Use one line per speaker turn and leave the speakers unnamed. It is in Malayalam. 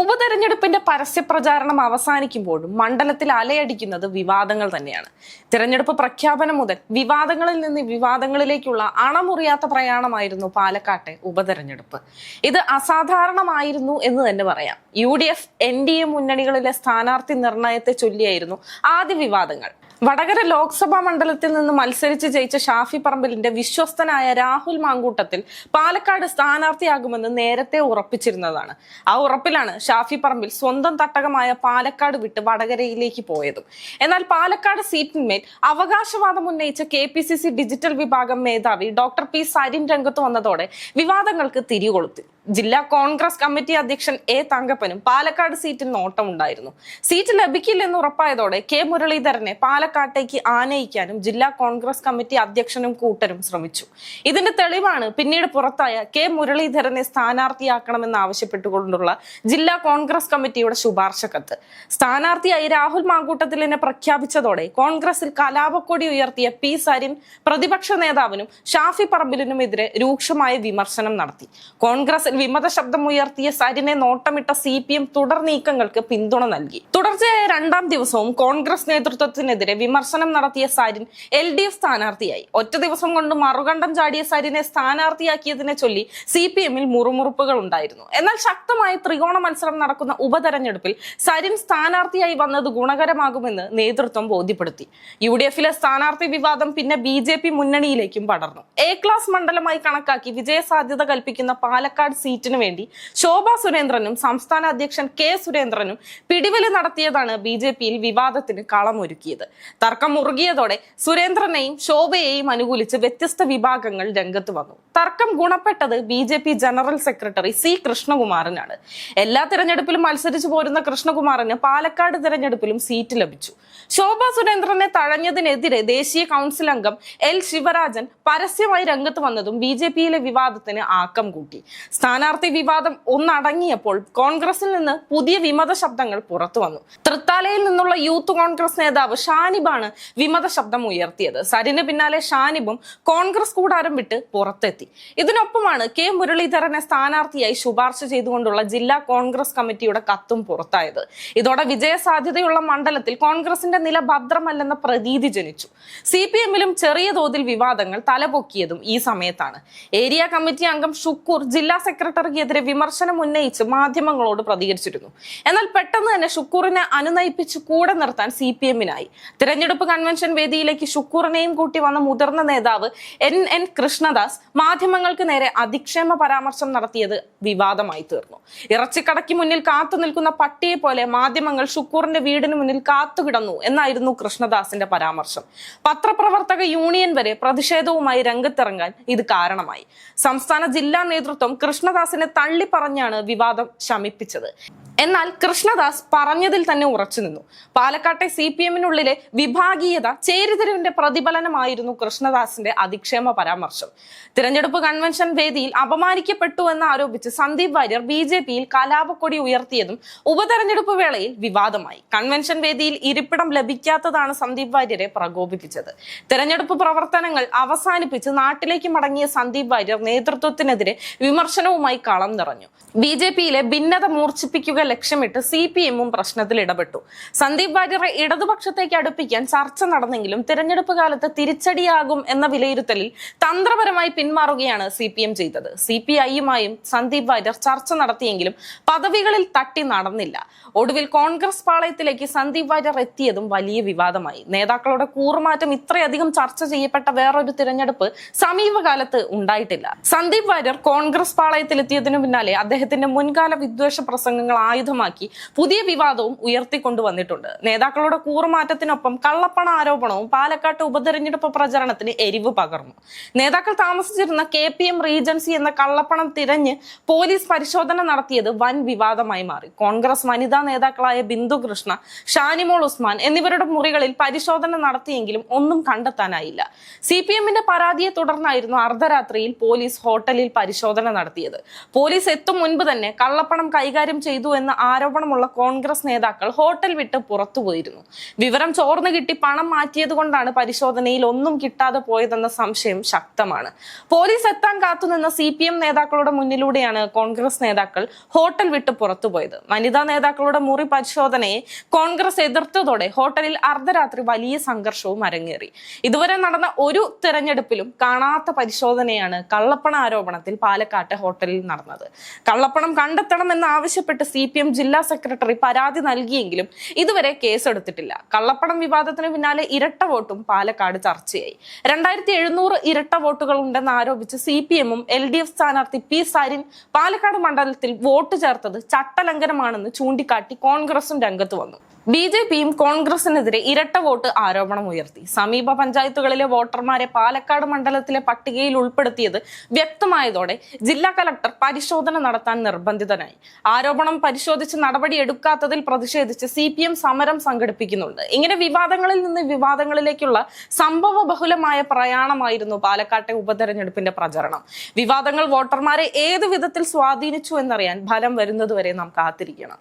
ഉപതെരഞ്ഞെടുപ്പിന്റെ പരസ്യ പ്രചാരണം അവസാനിക്കുമ്പോഴും മണ്ഡലത്തിൽ അലയടിക്കുന്നത് വിവാദങ്ങൾ തന്നെയാണ്. തിരഞ്ഞെടുപ്പ് പ്രഖ്യാപനം മുതൽ വിവാദങ്ങളിൽ നിന്ന് വിവാദങ്ങളിലേക്കുള്ള അണമുറിയാത്ത പ്രയാണമായിരുന്നു പാലക്കാട്ടെ ഉപതെരഞ്ഞെടുപ്പ്. ഇത് അസാധാരണമായിരുന്നു എന്ന് തന്നെ പറയാം. U D F N D A മുന്നണികളിലെ സ്ഥാനാർത്ഥി നിർണയത്തെ ചൊല്ലിയായിരുന്നു ആദ്യ വിവാദങ്ങൾ. വടകര ലോക്സഭാ മണ്ഡലത്തിൽ നിന്ന് മത്സരിച്ച് ജയിച്ച ഷാഫി പറമ്പലിന്റെ വിശ്വസ്തനായ രാഹുൽ മാങ്കൂട്ടത്തിൽ പാലക്കാട് സ്ഥാനാർത്ഥിയാകുമെന്ന് നേരത്തെ ഉറപ്പിച്ചിരുന്നതാണ്. ആ ഉറപ്പിലാണ് ഷാഫി പറമ്പിൽ സ്വന്തം തട്ടകമായ പാലക്കാട് വിട്ട് വടകരയിലേക്ക് പോയതും. എന്നാൽ പാലക്കാട് സീറ്റിന്മേൽ അവകാശവാദം ഉന്നയിച്ച K P C C digital വിഭാഗം മേധാവി ഡോക്ടർ പി സരിൻ രംഗത്ത് വന്നതോടെ വിവാദങ്ങൾക്ക് തിരികൊളുത്തി. ജില്ലാ കോൺഗ്രസ് കമ്മിറ്റി അധ്യക്ഷൻ എ തങ്കപ്പനും പാലക്കാട് സീറ്റിൽ നോട്ടമുണ്ടായിരുന്നു. സീറ്റ് ലഭിക്കില്ലെന്ന് ഉറപ്പായതോടെ കെ മുരളീധരനെ പാലക്കാട്ടേക്ക് ആനയിക്കാനും ജില്ലാ കോൺഗ്രസ് കമ്മിറ്റി അധ്യക്ഷനും കൂട്ടരും ശ്രമിച്ചു. ഇതിന്റെ തെളിവാണ് പിന്നീട് പുറത്തായ കെ മുരളീധരനെ സ്ഥാനാർത്ഥിയാക്കണമെന്ന് ആവശ്യപ്പെട്ടുകൊണ്ടുള്ള ജില്ലാ കോൺഗ്രസ് കമ്മിറ്റിയുടെ ശുപാർശ കത്ത് സ്ഥാനാർത്ഥിയായി രാഹുൽ മാങ്കൂട്ടത്തിലിനെ പ്രഖ്യാപിച്ചതോടെ കോൺഗ്രസിൽ കലാപക്കൊടി ഉയർത്തിയ പി സരിൻ പ്രതിപക്ഷ നേതാവിനും ഷാഫി പറമ്പിലിനുമെതിരെ രൂക്ഷമായ വിമർശനം നടത്തി. കോൺഗ്രസിൽ വിമത ശബ്ദം ഉയർത്തിയ സരിനെ നോട്ടമിട്ട സി പി എം തുടർ നീക്കങ്ങൾക്ക് പിന്തുണ നൽകി. തുടർച്ചയായ രണ്ടാം ദിവസവും കോൺഗ്രസ് നേതൃത്വത്തിനെതിരെ വിമർശനം നടത്തിയ സരിൻ എൽ ഡി എഫ് സ്ഥാനാർത്ഥിയായി. ഒറ്റ ദിവസം കൊണ്ട് മറുകണ്ഠം ചാടിയ സരിനെ സ്ഥാനാർത്ഥിയാക്കിയതിനെ ചൊല്ലി സി പി എമ്മിൽ മുറുമുറുപ്പുകൾ ഉണ്ടായിരുന്നു. എന്നാൽ ശക്തമായ ത്രികോണ മത്സരം നടക്കുന്ന ഉപതെരഞ്ഞെടുപ്പിൽ സരിൻ സ്ഥാനാർത്ഥിയായി വന്നത് ഗുണകരമാകുമെന്ന് നേതൃത്വം ബോധ്യപ്പെടുത്തി. യു ഡി എഫിലെ സ്ഥാനാർത്ഥി വിവാദം പിന്നെ ബി ജെ പി മുന്നണിയിലേക്കും പടർന്നു. എ ക്ലാസ് മണ്ഡലമായി കണക്കാക്കി വിജയസാധ്യത കൽപ്പിക്കുന്ന പാലക്കാട് സീറ്റിനു വേണ്ടി ശോഭ സുരേന്ദ്രനും സംസ്ഥാന അധ്യക്ഷൻ കെ സുരേന്ദ്രനും പിടിവലി നടത്തിയതാണ് ബി ജെ പിയിൽ വിവാദത്തിന് കളമൊരുക്കിയത്. തർക്കം മുറുകിയതോടെ സുരേന്ദ്രനെയും ശോഭയെയും അനുകൂലിച്ച് വ്യത്യസ്ത വിഭാഗങ്ങൾ രംഗത്ത് വന്നു. തർക്കം ഗുണപ്പെട്ടത് B J P general secretary C കൃഷ്ണകുമാറിനാണ്. എല്ലാ തിരഞ്ഞെടുപ്പിലും മത്സരിച്ചു പോരുന്ന കൃഷ്ണകുമാറിന് പാലക്കാട് തിരഞ്ഞെടുപ്പിലും സീറ്റ് ലഭിച്ചു. ശോഭ സുരേന്ദ്രനെ തഴഞ്ഞതിനെതിരെ ദേശീയ കൗൺസിൽ അംഗം എൽ ശിവരാജൻ പരസ്യമായി രംഗത്ത് വന്നതും ബി ജെ പിയിലെ വിവാദത്തിന് ആക്കം കൂട്ടി. സ്ഥാനാർത്ഥി വിവാദം ഒന്നടങ്ങിയപ്പോൾ കോൺഗ്രസിൽ നിന്ന് പുതിയ വിമത ശബ്ദങ്ങൾ പുറത്തു വന്നു. തൃത്താലയിൽ നിന്നുള്ള യൂത്ത് കോൺഗ്രസ് നേതാവ് ഷാനിബാണ് വിമത ശബ്ദം ഉയർത്തിയത്. സരിന് പിന്നാലെ ഷാനിബും കോൺഗ്രസ് കൂടാരം വിട്ട് പുറത്തെത്തി. ഇതിനൊപ്പമാണ് കെ മുരളീധരനെ സ്ഥാനാർത്ഥിയായി ശുപാർശ ചെയ്തുകൊണ്ടുള്ള ജില്ലാ കോൺഗ്രസ് കമ്മിറ്റിയുടെ കത്തും പുറത്തായത്. ഇതോടെ വിജയസാധ്യതയുള്ള മണ്ഡലത്തിൽ കോൺഗ്രസിന്റെ നില ഭദ്രമല്ലെന്ന പ്രതീതി ജനിച്ചു. സി പി എമ്മിലും ചെറിയ തോതിൽ വിവാദങ്ങൾ തലപൊക്കിയതും ഈ സമയത്താണ്. ഏരിയ കമ്മിറ്റി അംഗം ഷുക്കൂർ ജില്ലാ സെക്രട്ടറിക്കെതിരെ വിമർശനം ഉന്നയിച്ച് മാധ്യമങ്ങളോട് പ്രതികരിച്ചിരുന്നു. എന്നാൽ പെട്ടെന്ന് തന്നെ ഷുക്കൂറിനെ അനുനയിപ്പിച്ച് കൂടെ നിർത്താൻ സി പി എമ്മിനായി. തിരഞ്ഞെടുപ്പ് കൺവെൻഷൻ വേദിയിലേക്ക് ഷുക്കൂറിനെയും കൂട്ടി വന്ന മുതിർന്ന നേതാവ് എൻ എൻ കൃഷ്ണദാസ് മാധ്യമങ്ങൾക്ക് നേരെ അധിക്ഷേമ പരാമർശം നടത്തിയത് വിവാദമായി തീർന്നു. ഇറച്ചിക്കടയ്ക്ക് മുന്നിൽ കാത്തു നിൽക്കുന്ന പട്ടിയെ പോലെ മാധ്യമങ്ങൾ ഷുക്കൂറിന്റെ വീടിന് മുന്നിൽ കാത്തുകിടന്നു എന്നായിരുന്നു കൃഷ്ണദാസിന്റെ പരാമർശം. പത്രപ്രവർത്തക യൂണിയൻ വരെ പ്രതിഷേധവുമായി രംഗത്തിറങ്ങാൻ ഇത് കാരണമായി. സംസ്ഥാന ജില്ലാ നേതൃത്വം കൃഷ്ണദാസിനെ തള്ളി പറഞ്ഞാണ് വിവാദം ശമിപ്പിച്ചത്. എന്നാൽ കൃഷ്ണദാസ് പറഞ്ഞതിൽ തന്നെ ഉറച്ചു നിന്നു. പാലക്കാട്ടെ സി പി എമ്മിനുള്ളിലെ വിഭാഗീയത ചേരിതിരിവിന്റെ പ്രതിഫലനമായിരുന്നു കൃഷ്ണദാസിന്റെ അധിക്ഷേമ പരാമർശം. തിരഞ്ഞെടുപ്പ് കൺവെൻഷൻ വേദിയിൽ അപമാനിക്കപ്പെട്ടു എന്ന് ആരോപിച്ച് സന്ദീപ് വാര്യർ ബി ജെ പിയിൽ കലാപക്കൊടി ഉയർത്തിയതും ഉപതെരഞ്ഞെടുപ്പ് വേളയിൽ വിവാദമായി. കൺവെൻഷൻ വേദിയിൽ ഇരിപ്പിടം ലഭിക്കാത്തതാണ് സന്ദീപ് വാര്യരെ പ്രകോപിപ്പിച്ചത്. തെരഞ്ഞെടുപ്പ് പ്രവർത്തനങ്ങൾ അവസാനിപ്പിച്ച് നാട്ടിലേക്ക് മടങ്ങിയ സന്ദീപ് വാര്യർ നേതൃത്വത്തിനെതിരെ വിമർശനവുമായി കളം നിറഞ്ഞു. ബി ജെ പിയിലെ ഭിന്നത മൂർച്ഛിപ്പിക്കുക ലക്ഷ്യമിട്ട് സി പി എമ്മും പ്രശ്നത്തിൽ ഇടപെട്ടു. സന്ദീപ് വാര്യറെ ഇടതുപക്ഷത്തേക്ക് അടുപ്പിക്കാൻ ചർച്ച നടന്നെങ്കിലും തിരഞ്ഞെടുപ്പ് കാലത്ത് തിരിച്ചടിയാകും എന്ന വിലയിരുത്തലിൽ തന്ത്രപരമായി പിന്മാറുകയാണ് സി പി എം ചെയ്തത്. സി പി ഐയുമായും സന്ദീപ് വാര്യർ ചർച്ച നടത്തിയെങ്കിലും പദവികളിൽ തട്ടി നടന്നില്ല. ഒടുവിൽ കോൺഗ്രസ് പാളയത്തിലേക്ക് സന്ദീപ് വാര്യർ എത്തിയതും വലിയ വിവാദമായി. നേതാക്കളുടെ കൂറുമാറ്റം ഇത്രയധികം ചർച്ച ചെയ്യപ്പെട്ട വേറൊരു തിരഞ്ഞെടുപ്പ് സമീപകാലത്ത് ഉണ്ടായിട്ടില്ല. സന്ദീപ് വാര്യർ കോൺഗ്രസ് പാളയത്തിലെത്തിയതിനു പിന്നാലെ അദ്ദേഹത്തിന്റെ മുൻകാല വിദ്വേഷ പ്രസംഗങ്ങൾ ആയുധമാക്കി പുതിയ വിവാദവും ഉയർത്തിക്കൊണ്ടുവന്നിട്ടുണ്ട്. നേതാക്കളുടെ കൂറുമാറ്റത്തിനൊപ്പം കള്ളപ്പണ ആരോപണവും പാലക്കാട്ട് ഉപതെരഞ്ഞെടുപ്പ് പ്രചരണത്തിന് എരിവ് പകർന്നു. നേതാക്കൾ താമസിച്ചിരുന്ന കെ പി എം റീജൻസി എന്ന കള്ളപ്പണം തിരഞ്ഞ് പോലീസ് പരിശോധന നടത്തിയത് വൻ വിവാദമായി മാറി. കോൺഗ്രസ് വനിതാ നേതാക്കളായ ബിന്ദു കൃഷ്ണ ഷാനിമോൾ ഉസ്മാൻ എന്നിവരുടെ മുറികളിൽ പരിശോധന നടത്തിയെങ്കിലും ഒന്നും കണ്ടെത്താനായില്ല. സി പി എമ്മിന്റെ പരാതിയെ തുടർന്നായിരുന്നു അർദ്ധരാത്രിയിൽ പോലീസ് ഹോട്ടലിൽ പരിശോധന നടത്തിയത്. പോലീസ് എത്തും മുൻപ് തന്നെ കള്ളപ്പണം കൈകാര്യം ചെയ്തു ആരോപണമുള്ള കോൺഗ്രസ് നേതാക്കൾ ഹോട്ടൽ വിട്ട് പുറത്തു പോയിരുന്നു. വിവരം ചോർന്നു കിട്ടി പണം മാറ്റിയത് കൊണ്ടാണ് പരിശോധനയിൽ ഒന്നും കിട്ടാതെ പോയതെന്ന സംശയം ശക്തമാണ്. പോലീസ് എത്താൻ കാത്തുനിന്ന സി പി എം നേതാക്കളുടെ മുന്നിലൂടെയാണ് കോൺഗ്രസ് നേതാക്കൾ ഹോട്ടൽ വിട്ട് പുറത്തുപോയത് വനിതാ നേതാക്കളുടെ മുറി പരിശോധനയെ കോൺഗ്രസ് എതിർത്തതോടെ ഹോട്ടലിൽ അർദ്ധരാത്രി വലിയ സംഘർഷവും അരങ്ങേറി. ഇതുവരെ നടന്ന ഒരു തെരഞ്ഞെടുപ്പിലും കാണാത്ത പരിശോധനയാണ് കള്ളപ്പണ ആരോപണത്തിൽ പാലക്കാട്ടെ ഹോട്ടലിൽ നടന്നത്. കള്ളപ്പണം കണ്ടെത്തണമെന്ന് ആവശ്യപ്പെട്ട് സി പി എം ജില്ലാ സെക്രട്ടറി പരാതി നൽകിയെങ്കിലും ഇതുവരെ കേസെടുത്തിട്ടില്ല. കള്ളപ്പണം വിവാദത്തിന് പിന്നാലെ ഇരട്ട വോട്ടും പാലക്കാട് ചർച്ചയായി. രണ്ടായിരത്തി എഴുന്നൂറ് ഇരട്ട വോട്ടുകൾ ഉണ്ടെന്ന് ആരോപിച്ച് സി പി എമ്മും എൽ ഡി എഫ് സ്ഥാനാർത്ഥി പി സാരിൻ പാലക്കാട് മണ്ഡലത്തിൽ വോട്ട് ചേർത്തത് ചട്ടലംഘനമാണെന്ന് ചൂണ്ടിക്കാട്ടി കോൺഗ്രസും രംഗത്ത് വന്നു. ബി ജെ പിയും കോൺഗ്രസിനെതിരെ ഇരട്ട വോട്ട് ആരോപണം ഉയർത്തി. സമീപ പഞ്ചായത്തുകളിലെ വോട്ടർമാരെ പാലക്കാട് മണ്ഡലത്തിലെ പട്ടികയിൽ ഉൾപ്പെടുത്തിയത് വ്യക്തമായതോടെ ജില്ലാ കലക്ടർ പരിശോധന നടത്താൻ നിർബന്ധിതനായി. ആരോപണം പരിശോധിച്ച് നടപടി എടുക്കാത്തതിൽ പ്രതിഷേധിച്ച് സി പി എം സമരം സംഘടിപ്പിക്കുന്നുണ്ട്. ഇങ്ങനെ വിവാദങ്ങളിൽ നിന്ന് വിവാദങ്ങളിലേക്കുള്ള സംഭവ ബഹുലമായ പ്രയാണമായിരുന്നു പാലക്കാട്ടെ ഉപതെരഞ്ഞെടുപ്പിന്റെ പ്രചരണം. വിവാദങ്ങൾ വോട്ടർമാരെ ഏത് വിധത്തിൽ സ്വാധീനിച്ചു എന്നറിയാൻ ഫലം വരുന്നതുവരെ നാം കാത്തിരിക്കണം.